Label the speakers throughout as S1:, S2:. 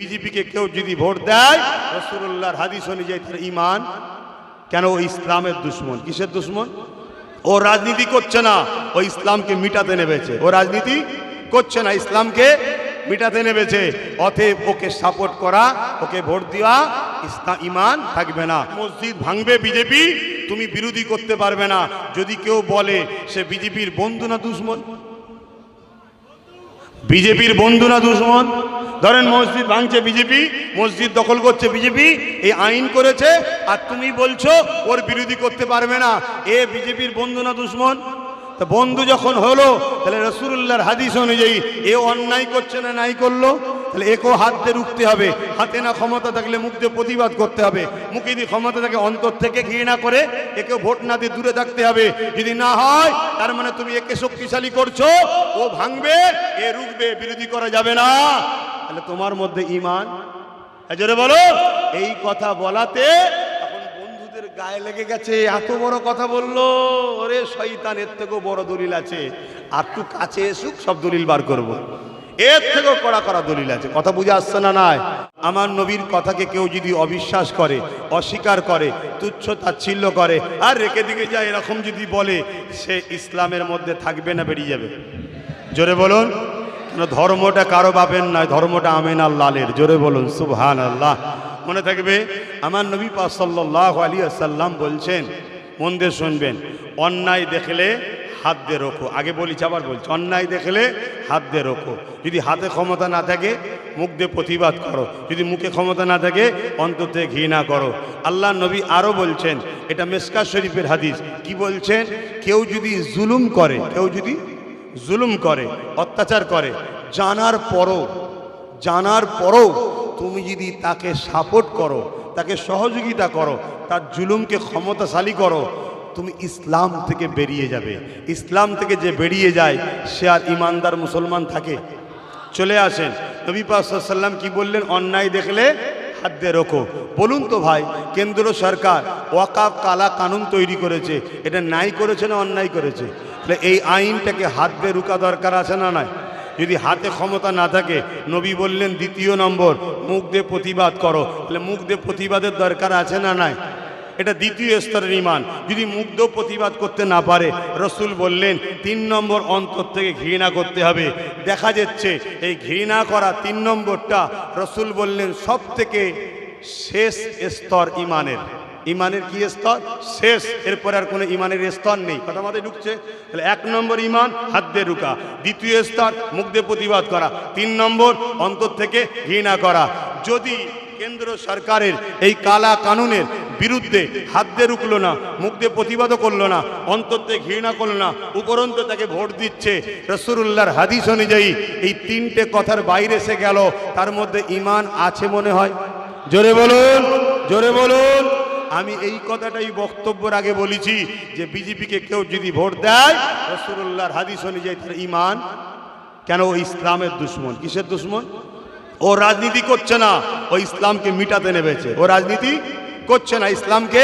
S1: বিজেপিকে কেউ যদি ভোট দেয় রসুল্লাহর হাদিস অনুযায়ী তার ইমান কেন ও ইসলামের দুশ্মন? কিসের দুশ্মন? ও রাজনীতি করছে না, ও ইসলামকে মিটাতে নেমেছে। ও রাজনীতি করছে না, ইসলামকে মিটাতে নেমেছে। অতএব ওকে সাপোর্ট করা, ওকে ভোট দেওয়া ইসলাম ইমান থাকবে না। মসজিদ ভাঙবে বিজেপি, তুমি বিরোধী করতে পারবে না। যদি কেউ বলে সে বিজেপির বন্ধু না দুশ্মন? বিজেপির বন্ধু না দুশ্মন? ধরেন মসজিদ ভাঙছে বিজেপি, মসজিদ দখল করছে বিজেপি, এই আইন করেছে, আর তুমি বলছো ওর বিরোধী করতে পারবে না। এ বিজেপির বন্ধু না দুশ্মন? তা বন্ধু যখন হলো, তাহলে রসুল্লাহর হাদিস অনুযায়ী এ অন্যায় করছে না নাই করল? তাহলে একেও হাত দিয়ে রুখতে হবে। হাতে না ক্ষমতা থাকলে মুখ দিয়ে প্রতিবাদ করতে হবে। মুখে দিয়ে ক্ষমতা থাকে, অন্তর থেকে ঘৃণা করে একে ভোট না দিয়ে দূরে থাকতে হবে। যদি না হয়, তার মানে তুমি একে শক্তিশালী করছ, ও ভাঙবে, এ রুখবে, বিরোধী করা যাবে না। তাহলে তোমার মধ্যে ইমান জোরে বলো। এই কথা বলাতে গায়ে লেগে গেছে, এত বড় কথা বলল, ওরে শয়তানের থেকেও বড় দলিল আছে, আর তুই কাছে এসুক, সব দলিল বার করব। এর থেকেও কড়া করা দলিল আছে, কথা বুঝে আসছে না নাই? আমার নবীর কথাকে কেউ যদি অবিশ্বাস করে, অস্বীকার করে, তুচ্ছ তাচ্ছিল্য করে, আর রেখে দিকে যায়, এরকম যদি বলে, সে ইসলামের মধ্যে থাকবে না, বেরিয়ে যাবে। জোরে বলুন ধর্মটা কারও বাপের নয়, ধর্মটা আমেন আল্লাহের জোরে বলুন সুবহান আল্লাহ মনে থাকবে? আমার নবী পাক সাল্লাল্লাহু আলাইহি আসাল্লাম বলছেন, মন দিয়ে শুনবেন, অন্যায় দেখলে হাত দিয়ে রোখো আগে বলিছি, আবার বলছি, অন্যায় দেখলে হাত দিয়ে রোখো যদি হাতে ক্ষমতা না থাকে, মুখ দিয়ে প্রতিবাদ করো। যদি মুখে ক্ষমতা না থাকে, অন্তর থেকে ঘৃণা করো। আল্লাহ নবী আরও বলছেন, এটা মেসকা শরীফের হাদিস। কি বলছেন? কেউ যদি জুলুম করে, কেউ যদি জুলুম করে, অত্যাচার করে, জানার পরও জানার পরও তুমি যদি তাকে সাপোর্ট করো, তাকে সহযোগিতা করো, তার জুলুমকে ক্ষমতাশালী করো, তুমি ইসলাম থেকে বেরিয়ে যাবে। ইসলাম থেকে যে বেরিয়ে যায়, সে আর ইমানদার মুসলমান থাকে। চলে আসেন। নবী পাসাল্লাম কি বললেন? অন্যায় দেখলে হাত দিয়ে রোখো বলুন তো ভাই, কেন্দ্র সরকার ওয়াকাব কালা কানুন তৈরি করেছে। এটা নাই করেছে না অন্যায় করেছে? তাহলে এই আইনটাকে হাত দিয়ে রুকা দরকার আছে না নয় যদি হাতে ক্ষমতা না থাকে, নবী বললেন দ্বিতীয় নম্বর, মুখ দিয়ে প্রতিবাদ করো। তাহলে মুখ দিয়ে প্রতিবাদের দরকার আছে না নাই? এটা দ্বিতীয় স্তরের ইমান যদি মুগ্ধ প্রতিবাদ করতে না পারে, রসুল বললেন, তিন নম্বর অন্তর থেকে ঘৃণা করতে হবে। দেখা যাচ্ছে, এই ঘৃণা করা তিন নম্বরটা রসুল বললেন সব থেকে শেষ স্তর ইমানের ইমানের কি স্তর? শেষ। এরপরে আর কোনো ইমানের স্তর নেই। কথা মাথায় ঢুকছে। তাহলে এক নম্বর ইমান হাত দিয়ে রুকা। দ্বিতীয় স্তর মুখ দিয়ে প্রতিবাদ করা। তিন নম্বর, অন্তর থেকে ঘৃণা করা। যদি কেন্দ্র সরকারের এই কালা কানুনের বিরুদ্ধে হাত দিয়ে রুকলো না মুখ দিয়ে প্রতিবাদও করল না, অন্তর থেকে ঘৃণা করল না, উপরন্ত তাকে ভোট দিচ্ছে রসুরুল্লাহর হাদিস অনুযায়ী এই তিনটে কথার বাইরে এসে গেল। তার মধ্যে ইমান আছে মনে হয়? জোরে বলুন জোরে বলুন। আমি এই কথাটাই বক্তব্যের আগে বলেছি যে বিজেপিকে কেউ যদি ভোট দেয় রসুল্লাহর হাদিস অনুযায়ী তার ইমান কেন ও ইসলামের দুশ্মন? কিসের দুশ্মন? ও রাজনীতি করছে না, ও ইসলামকে মিটাতে নেবেছে ও রাজনীতি করছে না, ইসলামকে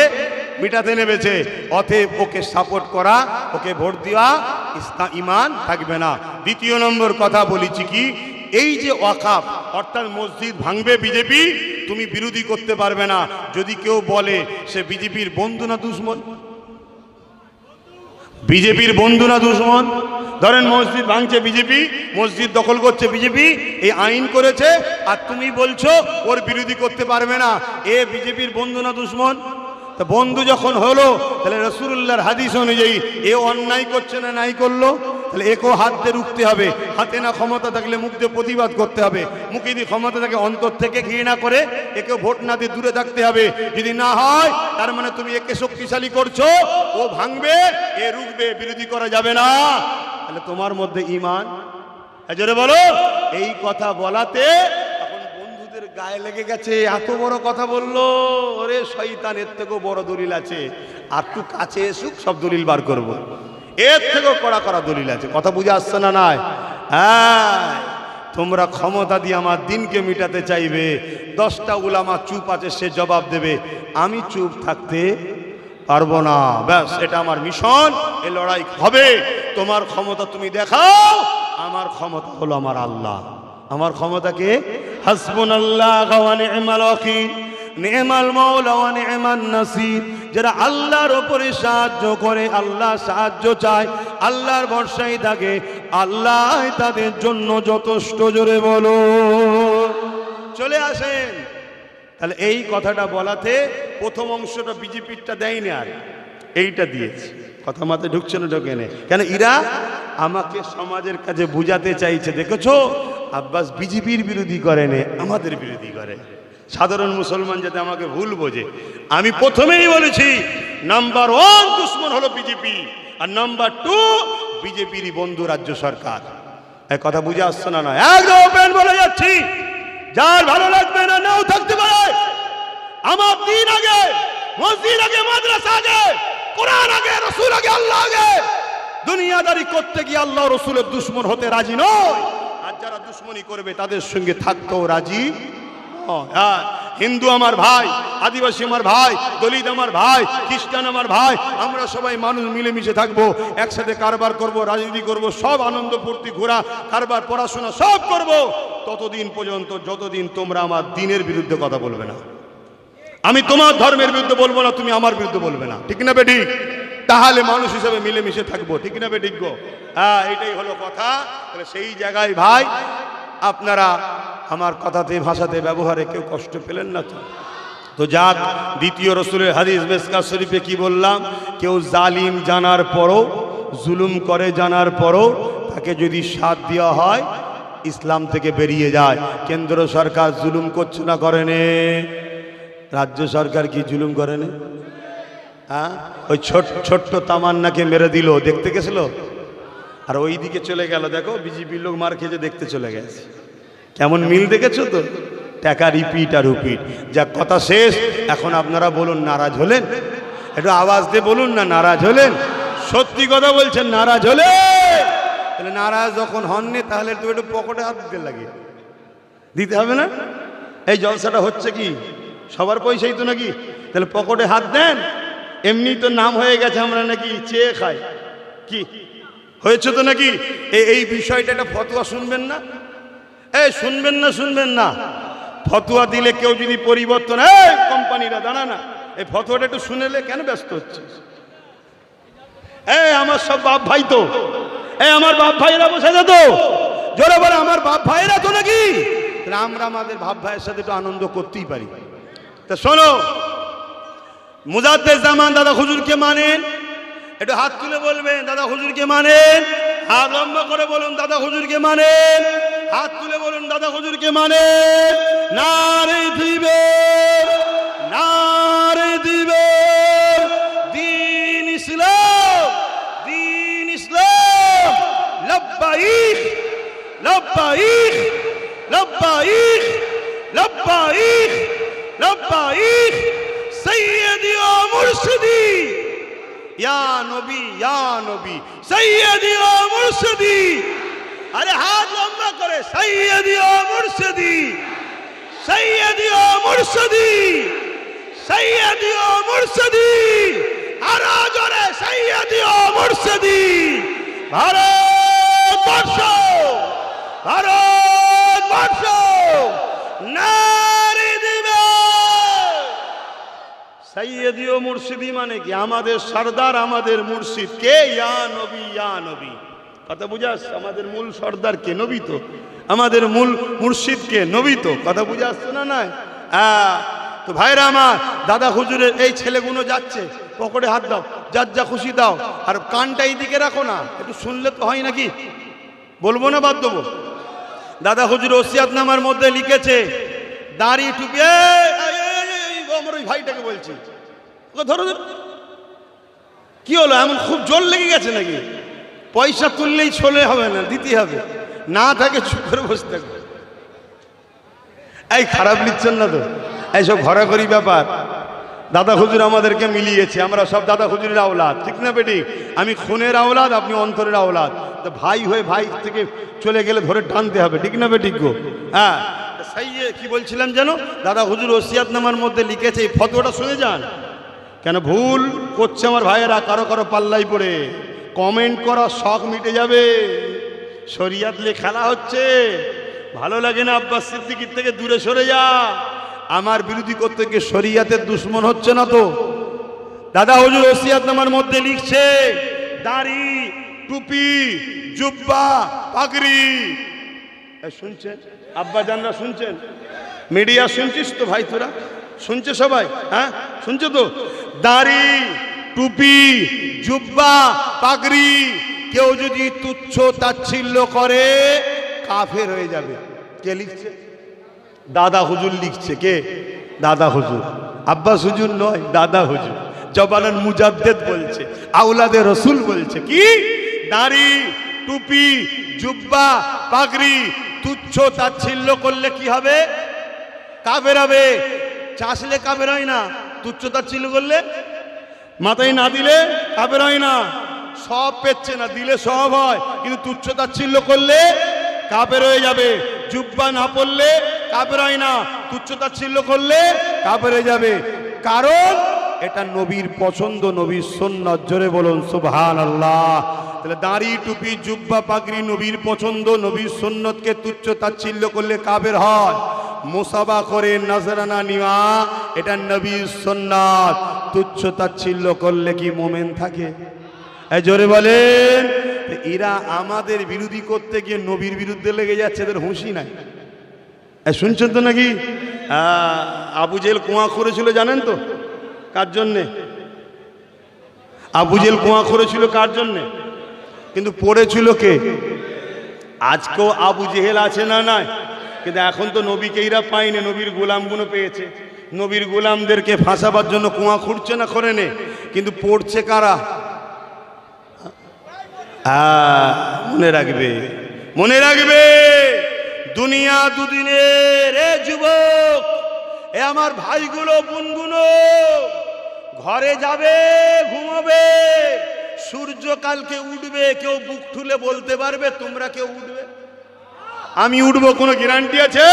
S1: মিটাতে নেবেছে অতএব ওকে সাপোর্ট করা, ওকে ভোট দেওয়া, ইসলাম ইমান থাকবে না। দ্বিতীয় নম্বর কথা বলেছি কি? এই যে ওয়াকাফ, অর্থাৎ মসজিদ ভাঙবে বিজেপি, তুমি বিরোধী করতে পারবে না। যদি কেউ বলে সে বিজেপির বন্ধু না দুশ্মন? বিজেপির বন্ধু না দুশ্মন? ধরেন মসজিদ ভাঙছে বিজেপি, মসজিদ দখল করছে বিজেপি, এই আইন করেছে, আর তুমি বলছো ওর বিরোধী করতে পারবে না। এ বিজেপির বন্ধু না দুশ্মন? তা বন্ধু যখন হলো, তাহলে রসুল্লাহর হাদিস অনুযায়ী এ অন্যায় করছে না নাই করল? তাহলে একেও হাত দিয়ে রুখতে হবে। হাতে না ক্ষমতা থাকলে মুখ দিয়ে প্রতিবাদ করতে হবে। মুখে দিয়ে ক্ষমতা থাকে, অন্তর থেকে ঘৃণা করে একে ভোট না দিয়ে দূরে থাকতে হবে। যদি না হয়, তার মানে তুমি একে শক্তিশালী করছ, ও ভাঙবে, এ রুখবে, বিরোধী করা যাবে না। তাহলে তোমার মধ্যে ইমান জোরে বলো। এই কথা বলাতে গায়ে লেগে গেছে, এত বড় কথা বলল। ওরে শয়তানের থেকেও বড় দলিল আছে। আর তুই কাছে এসুক, সব দলিল বার করব। এর থেকেও কড়া করা দলিল আছে। কথা বুঝে আসছে না নাই? হ্যাঁ তোমরা ক্ষমতা দিয়ে আমার দিনকে মিটাতে চাইবে। দশটা উলামা চুপ আছে, সে জবাব দেবে, আমি চুপ থাকতে পারব না। ব্যাস, এটা আমার মিশন, এ লড়াই হবে। তোমার ক্ষমতা তুমি দেখাও, আমার ক্ষমতা হলো আমার আল্লাহ। আমার ক্ষমতাকে হাসবুন আল্লাহ নি'মাল ওয়াকিল, নি'মাল মাওলা ওয়া নি'মান নাসির। যারা আল্লাহর উপরে সাহায্য করে, আল্লাহ সাহায্য চায়, আল্লাহর ভরসায় থাকে, আল্লাহ তাদের জন্য যথেষ্ট জোরে বলো। চলে আসেন। তাহলে এই কথাটা বলাতে প্রথম অংশটা বিজেপিরটা দেয়নি আর, এইটা দিয়েছে। কথা মাথায় ঢুকছে না ঢোকে নে। কেন ইরা? আমাকে সমাজের কাছে বুঝাতে চাইছে, দেখেছ? আব্বাস বিজেপির বিরোধী করে নে, আমাদের বিরোধী করে। সাধারণ মুসলমান যাতে আমাকে ভুল বোঝে। আমি প্রথমেই বলেছি, নাম্বার ওয়ান দুশ্মন হলো বিজেপি, আর নাম্বার টু বিজেপিরই বন্ধু রাজ্য সরকার। এক কথা বুঝে আসছে না নয়? একদম বলে যাচ্ছি। যার ভালো লাগবে না, নাও থাকতে পারে। আমার দিন আগে, মসজিদ আগে, মাদ্রাসা আগে। আগে রসুল আগে আল্লাহ আগে। দুনিয়াদারি করতে গিয়ে আল্লাহ রসুলের দুশ্মন হতে রাজি নয়। আর যারা দুশ্মনী করবে তাদের সঙ্গে থাকতেও রাজি হ্যাঁ, হিন্দু আমার ভাই আদিবাসী আমার ভাই দলিত আমার ভাই খ্রিস্টান আমার ভাই আমরা সবাই মানুষ মিলেমিশে থাকব একসাথে কারবার করব রাজনীতি করব সব আনন্দ ফুর্তি ঘোরা কারবার পড়াশোনা সব করব। ততদিন পর্যন্ত যতদিন তোমরা আমার দিনের বিরুদ্ধে কথা বলবে না আমি তোমার ধর্মের বিরুদ্ধে বলব না তুমি আমার বিরুদ্ধে বলবে না। ঠিক না বেঠিক তাহলে মানুষ হিসেবে মিলেমিশে থাকব, ঠিক না গো হ্যাঁ এটাই হলো কথা। তাহলে সেই জায়গায় ভাই, আপনারা আমার কথাতে, ভাষাতে, ব্যবহারে কেউ কষ্ট পেলেন না তো? তো যাক, দ্বিতীয় রসুলের হাদিস বেসকা শরীফে কি বললাম? কেউ জালিম জানার পরও, জুলুম করে জানার পরও, তাকে যদি সাথ দেওয়া হয়, ইসলাম থেকে বেরিয়ে যায়। কেন্দ্র সরকার জুলুম করছে না করেনে রাজ্য সরকার কি জুলুম করেনি হ্যাঁ? ওই ছোট ছোট্ট তামান্নাকে মেরে দিল, দেখতে গেছিল? আর ওই দিকে চলে গেল, দেখো, বিজেপির লোক মার খেয়ে দেখতে চলে গেছে। কেমন মিল দেখেছ তো? টাকা রিপিট আর রিপিট যা কথা শেষ। এখন আপনারা বলুন, নারাজ হলেন? একটু আওয়াজ দিয়ে বলুন না, নারাজ হলেন? সত্যি কথা বলছেন, নারাজ হলে তাহলে নারাজ যখন হননি, তাহলে তো একটু পকেটে হাত দিতে লাগে। দিতে হবে না? এই জলসাটা হচ্ছে কি? সবার পয়সাই তো নাকি? তাহলে পকেটে হাত দেন। এমনি তো নাম হয়ে গেছে, আমরা নাকি চেয়ে খাই। কি? হয়েছে তো নাকি? এই বিষয়টা একটা ফতোয়া শুনবেন না? এই শুনবেন না শুনবেন না। ফতোয়া দিলে কেউ যদি পরিবর্তন, এই কোম্পানিরা, দাঁড়া না। এই ফতোয়াটা একটু শুনেলে কেন ব্যস্ত হচ্ছে এই আমার সব বাপ ভাই তো। এই আমার বাপ ভাইয়েরা বসে যেত জোরে বলে, আমার বাপ ভাইয়েরা তো নাকি? আমরা আমাদের বাপ ভাইয়ের সাথে একটু আনন্দ করতেই পারি। তা শোনো মুজাদ্দের জামান, দাদা হুজুরকে মানেন? একটু হাত তুলে বলবেন, দাদা হুজুরকে মানেন? হাত লম্বা করে বলুন, দাদা হুজুরকে মানেন? হাত তুলে বলুন, দাদা হুজুরকে মানেন? নারে দিবে নারে দিবে দিন ইসলাম দিন ইসলাম লব্বাইক লব্বাইক লব্বাইক লব্বাইক লব্বাইক মুর্শিদি। ইয়া নবী ইয়া নবী সৈয়দি ও মুর্শিদি। আরে হাত লম্বা করে সৈয়দি ও মুর্শিদি সৈয়দি ও মুর্শিদি সৈয়দি ও মুর্শিদি। আরও জোরে সৈয়দি ও মুর্শিদি। ভারত বর্ষ ভারত বর্ষ নারী দিবে সৈয়দি ও মুর্শিদি মানে কি? আমাদের সর্দার, আমাদের মুর্শিদ। কে? ইয়া নবী ইয়া নবী। কথা বুঝাস আমাদের মূল সর্দার কে? নবী তো। আমাদের মূল মুর্শিদ কে? নবী তো। কথা বুঝে আসছে না হ্যাঁ। তো ভাইরা আমার, দাদা হুজুরের এই ছেলেগুলো যাচ্ছে। পকেটে হাত দাও। যার যা খুশি দাও। আর কানটা এই দিকে রাখো না। একটু শুনলে তো হয় নাকি? বলব না বাদ দেবো? দাদা হুজুর ওসিয়াত নামার মধ্যে লিখেছে, দাড়ি টুপি আমার ওই ভাইটাকে বলছি। ওকে ধরো। কি হলো, এমন খুব জোর লেগে গেছে নাকি? পয়সা তুললেই চলে হবে না দিতে হবে। না থাকে চুপ করে বসে থাকবে এই খারাপ নিচ্ছেন না তো? এইসব ঘোরাঘুরি ব্যাপার। দাদা হুজুর আমাদেরকে মিলিয়েছে, আমরা সব দাদা হুজুরের আওলাদ। ঠিক না বেটি? আমি খুনের আওলাদ, আপনি অন্তরের আওলাদ। তো ভাই হয়ে ভাই থেকে চলে গেলে ধরে টানতে হবে। ঠিক না বেটি গো? হ্যাঁ। সেই কি বলছিলাম যেন দাদা হুজুর ওসিয়াত নামার মধ্যে লিখেছে, এই ফটোটা শুনে যান। কেন ভুল করছে আমার ভাইয়েরা, কারও কারও পাল্লাই পড়ে। কমেন্ট করা শখ মিটে যাবে। শরিয়াত নিয়ে খেলা হচ্ছে। ভালো লাগে না আব্বাস সিদ্দিকির থেকে দূরে সরে যা। আমার বিরোধী করতে গিয়ে শরিয়াতের দুশ্মন হচ্ছে না তো। দাদা হুজুর ওসিয়াতনামার মধ্যে লিখছে, দাড়ি, টুপি, জুব্বা, পাগড়ি। শুনছেন? আব্বা জানরা শুনছেন? মিডিয়া শুনছিস তো ভাই তোরা? শুনছে সবাই? হ্যাঁ? শুনছো তো? দাড়ি, টুপি, জুব্বা, পাগড়ি, কেউ যদি তুচ্ছ তাচ্ছিল্য করে, কাফের হয়ে যাবে। কে লিখছে? দাদা হুজুর লিখছে। কে? দাদা হুজুর। আব্বাস হুজুর নয়, দাদা হুজুর। জবানান মুজাদ্দেদ বলছে আউলাদে রসুল বলছে। কি? দাড়ি, টুপি, জুব্বা, পাগড়ি তুচ্ছ তাচ্ছিল্য করলে কি হবে? কাবের হবে। চাষলে কাবের হয় না। তুচ্ছ তাচ্ছিল্য করলে মাথায় না দিলে কাবের হয় না। সব পেচ্ছে না, দিলে সব হয়। কিন্তু তুচ্ছ তাচ্ছিল্য করলে কাপের হয়ে যাবে। জুব্বা না পড়লে কাপের হয় না। তুচ্ছ তাচ্ছিল্য করলে কাপের হয়ে যাবে। কারণ এটা নবীর পছন্দ, নবীর সন্ন্যত জোরে বলুন সুবহান আল্লাহ তাহলে দাড়ি, টুপি, জুব্বা, পাগড়ি, নবীর পছন্দ, নবীর সন্ন্যতকে তুচ্ছ তাচ্ছিল্য করলে কাবের হয় মোসাবা করে নাজরানা নিওয়া এটা নবীর সন্ন্যত তুচ্ছ তাচ্ছিল্য করলে কি মোমেন থাকে? জোরে বলেন, এরা আমাদের বিরোধী করতে গিয়ে নবীর বিরুদ্ধে লেগে যাচ্ছে, এদের হুঁশি নাই। শুনছেন তো নাকি? আবু জেল কুয়া করেছিল জানেন তো? কার জন্যে? আবু জেল কুয়া করেছিল কার জন্যে? কিন্তু পড়েছিল কে? আজকেও আবু জেহেল আছে না নাই? কিন্তু এখন তো নবীকে এরা পায়নি, নবীর গোলামগুলো পেয়েছে। নবীর গোলামদেরকে ফাঁসাবার জন্য কুয়া খুঁড়ছে না করে নে কিন্তু পড়ছে কারা? মনে রাখবে মনে রাখবে, দুনিয়া দুদিনের রে যুবক, এ আমার ভাইগুলো, বোনগুলো, ঘরে যাবে, ঘুমাবে সূর্য কালকে উঠবে, কেউ বুক ঠুলে বলতে পারবে, তোমরা কেউ উঠবে? আমি উঠবো, কোনো গ্যারান্টি আছে?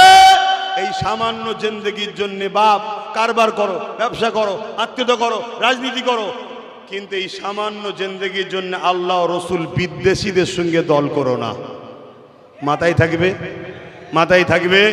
S1: এই সামান্য জিন্দগির জন্য বাপ, কারবার করো, ব্যবসা করো, আত্মীয়তা করো, রাজনীতি করো। কিন্তু এই সামান্য জিন্দগির জন্য আল্লাহ রসুল বিদ্বেষীদের সঙ্গে দল করো না। মাথায় থাকবে? মাথায় থাকবে?